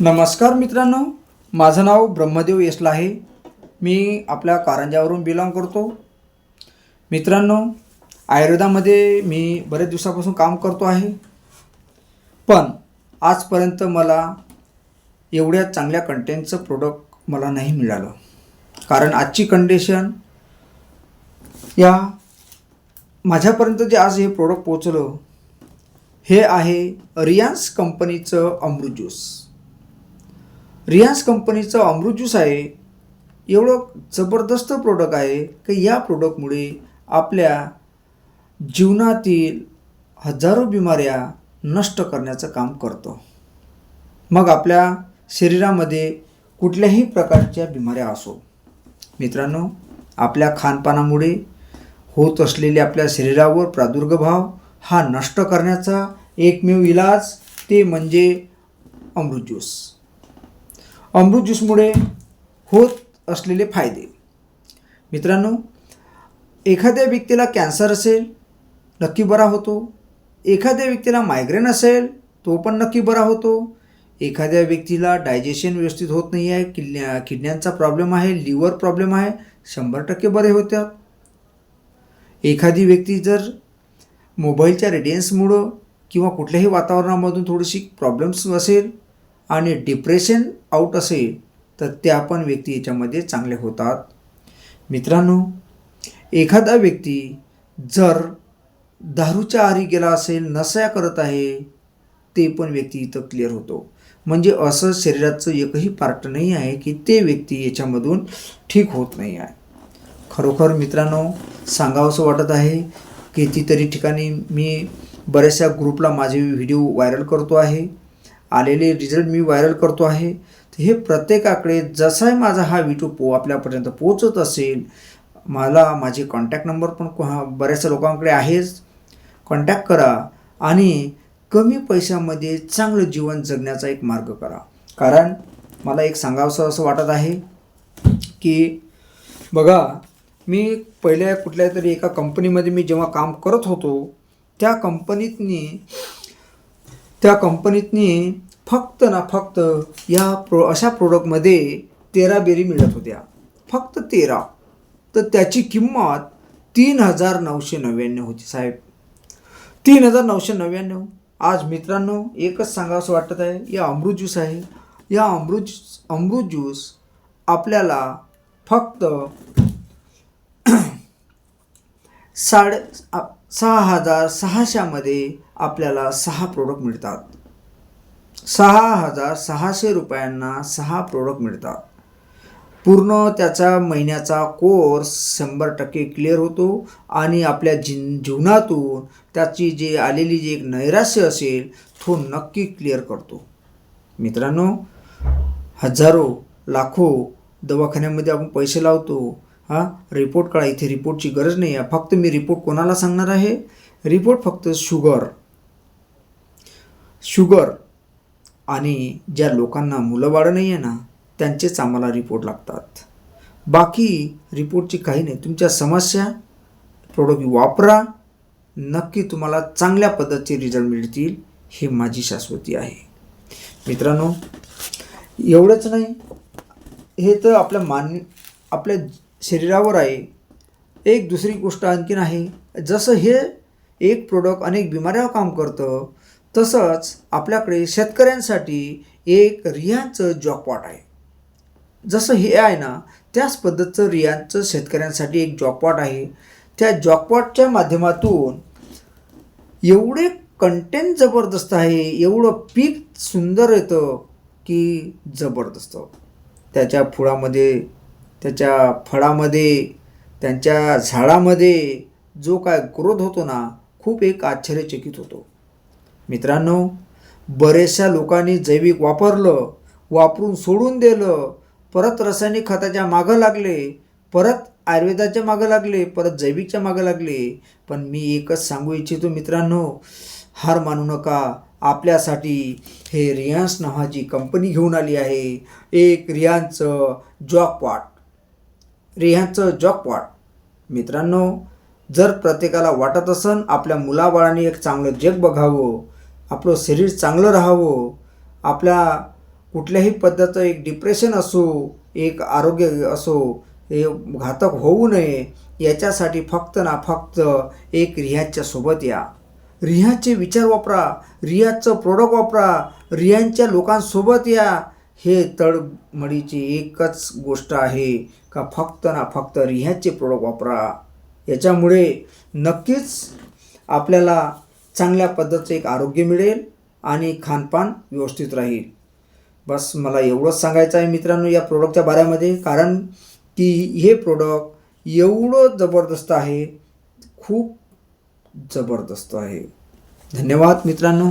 नमस्कार मित्रांनो माझं नाव ब्रह्मदेव येसला आहे मी आपल्या कारंजावरून बिलॉंग करतो. मित्रांनो आयुर्वेदामध्ये मी बरेच दिवसापासून काम करतो आहे. पण आजपर्यंत मला एवढ्या चांगल्या कंटेंटचं प्रोडक्ट मला नाही मिळालं. कारण आजची कंडिशन या माझ्यापर्यंत जे आज हे प्रोडक्ट पोचलं हे आहे रियान्स कंपनीचं अमृत ज्यूस रियान्स कंपनीचा अमृत ज्यूस आहे. एवढं जबरदस्त प्रोडक्ट आहे की या प्रोडक्टमुळे आपल्या जीवनातील हजारो बिमाऱ्या नष्ट करण्याचं काम करतो. मग आपल्या शरीरामध्ये कुठल्याही प्रकारच्या बिमाऱ्या असो. मित्रांनो आपल्या खानपानामुळे होत असलेले आपल्या शरीरावर प्रादुर्भाव हा नष्ट करण्याचा एकमेव इलाज ते म्हणजे अमृत ज्यूस अमृत ज्यूसमुळे होत असलेले फायदे. मित्रांनो एखाद्या व्यक्तीला कॅन्सर असेल नक्की बरा होतो. एखाद्या व्यक्तीला मायग्रेन असेल तो पण नक्की बरा होतो. एखाद्या व्यक्तीला डायजेशन व्यवस्थित होत नाही आहे किडण्या किडन्यांचा प्रॉब्लेम आहे लिव्हर प्रॉब्लेम आहे शंभर टक्के बरे होतात. एखादी व्यक्ती जर मोबाईलच्या रेडियन्समुळं किंवा कुठल्याही वातावरणामधून थोडीशी प्रॉब्लेम्स असेल आणि डिप्रेशन आऊट असेल तर त्या पण व्यक्ती याच्यामध्ये चांगले होतात. मित्रांनो एखादा व्यक्ती जर दारूच्या आरी गेला असेल नशा करत आहे ते पण व्यक्ती इथं क्लिअर होतो. म्हणजे असं शरीराचं एकही पार्ट नाही आहे की ते व्यक्ती याच्यामधून ठीक होत नाही आहे. खरोखर मित्रांनो सांगावंसं वाटत आहे कितीतरी ठिकाणी मी बऱ्याचशा ग्रुपला माझे व्हिडिओ व्हायरल करतो आहे. आलेले रिझल्ट मी व्हायरल करतो आहे. तर हे प्रत्येकाकडे जसाही माझा हा व्हिडिओ पो आपल्यापर्यंत पोचत असेल मला माझे कॉन्टॅक्ट नंबर पण हा बऱ्याचशा लोकांकडे आहेच. कॉन्टॅक्ट करा आणि कमी पैशामध्ये चांगलं जीवन जगण्याचा एक मार्ग करा. कारण मला एक सांगावंसं असं वाटत आहे की बघा मी पहिल्या कुठल्या तरी एका कंपनीमध्ये मी जेव्हा काम करत होतो त्या कंपनीतनी त्या कंपनीतनी फक्त ना फक्त या प्रो अशा प्रोडक्टमध्ये तेरा बेरी मिळत होत्या. फक्त तेरा. तर त्याची किंमत तीन हजार नऊशे नव्याण्णव होती साहेब. तीन हजार नऊशे नव्याण्णव. आज मित्रांनो एकच सांगावंसं वाटत आहे या अमृत ज्यूस आहे. या अमृत ज्यूस अमृत ज्यूस आपल्याला फक्त साडे सहा हजार सहाशेमध्ये आपल्याला सहा प्रोडक्ट मिळतात. सहा हजार सहाशे रुपयांना सहा प्रोडक्ट मिळतात. पूर्ण त्याचा महिन्याचा कोर्स शंभर टक्के क्लिअर होतो आणि आपल्या जीन जीवनातून त्याची जे आलेली जी एक नैराश्य असेल तो नक्की क्लिअर करतो. मित्रांनो हजारो लाखो दवाखान्यामध्ये आपण पैसे लावतो. हां रिपोर्ट काढा. इथे रिपोर्टची गरज नाही आहे. फक्त मी रिपोर्ट कोणाला सांगणार आहे? रिपोर्ट फक्त शुगर शुगर आणि ज्या लोकांना मुलं बाळं नाही आहे ना त्यांचेच आम्हाला रिपोर्ट लागतात. बाकी रिपोर्टची काही नाही. तुमच्या समस्या प्रोडक्ट वापरा. नक्की तुम्हाला चांगल्या पद्धतीचे रिझल्ट मिळतील ही माझी शाश्वती आहे. मित्रांनो एवढंच नाही. हे तर आपल्या मान आपल्या शरीरावर आहे. एक दुसरी गोष्ट आणखीन आहे. जसं हे एक प्रोडक्ट अनेक बिमाऱ्यावर काम करतं तसंच आपल्याकडे शेतकऱ्यांसाठी एक रियांचं जॉकपॉट आहे. जसं हे आहे ना त्याच पद्धतीचं रियांचं शेतकऱ्यांसाठी एक जॉकपॉट आहे. त्या जॉकपॉटच्या माध्यमातून एवढे कंटेंट जबरदस्त आहे एवढं पीक सुंदर येतं की जबरदस्त. त्याच्या फुळामध्ये त्याच्या फळामध्ये त्यांच्या झाडामध्ये जो काय ग्रोथ होतो ना खूप एक आश्चर्यचकित होतो. मित्रांनो बरेचशा लोकांनी जैविक वापरलं वापरून सोडून दिलं परत रासायनिक खताच्या मागं लागले परत आयुर्वेदाच्या मागं लागले परत जैविकच्या मागं लागले. पण मी एकच सांगू इच्छितो मित्रांनो हार मानू नका. आपल्यासाठी हे रियांस नावाची कंपनी घेऊन आली आहे. एक रियांचं जॉकपॉट. रियांचं जॉकपॉट. मित्रांनो जर प्रत्येकाला वाटत असन आपल्या मुलाबाळांनी एक चांगलं जग बघावं. आपलं शरीर चांगलं राहावं आपल्या कुठल्याही पद्धतीचं एक डिप्रेशन असो एक आरोग्य असो हे घातक होऊ नये याच्यासाठी फक्त ना फक्त एक रियाजच्या सोबत या. रियाजचे विचार वापरा रियाजचं प्रोडक्ट वापरा रियांच्या लोकांसोबत या. हे तळमळीची एकच गोष्ट आहे का फक्त ना फक्त रियाजचे प्रोडक्ट वापरा. याच्यामुळे नक्कीच आपल्याला चांगल्या पद्धतीचं एक आरोग्य मिळेल आणि खानपान व्यवस्थित राहील. बस मला एवढंच सांगायचं आहे मित्रांनो या प्रोडक्टच्या बाऱ्यामध्ये कारण की हे प्रोडक्ट एवढं जबरदस्त आहे खूप जबरदस्त आहे. धन्यवाद मित्रांनो.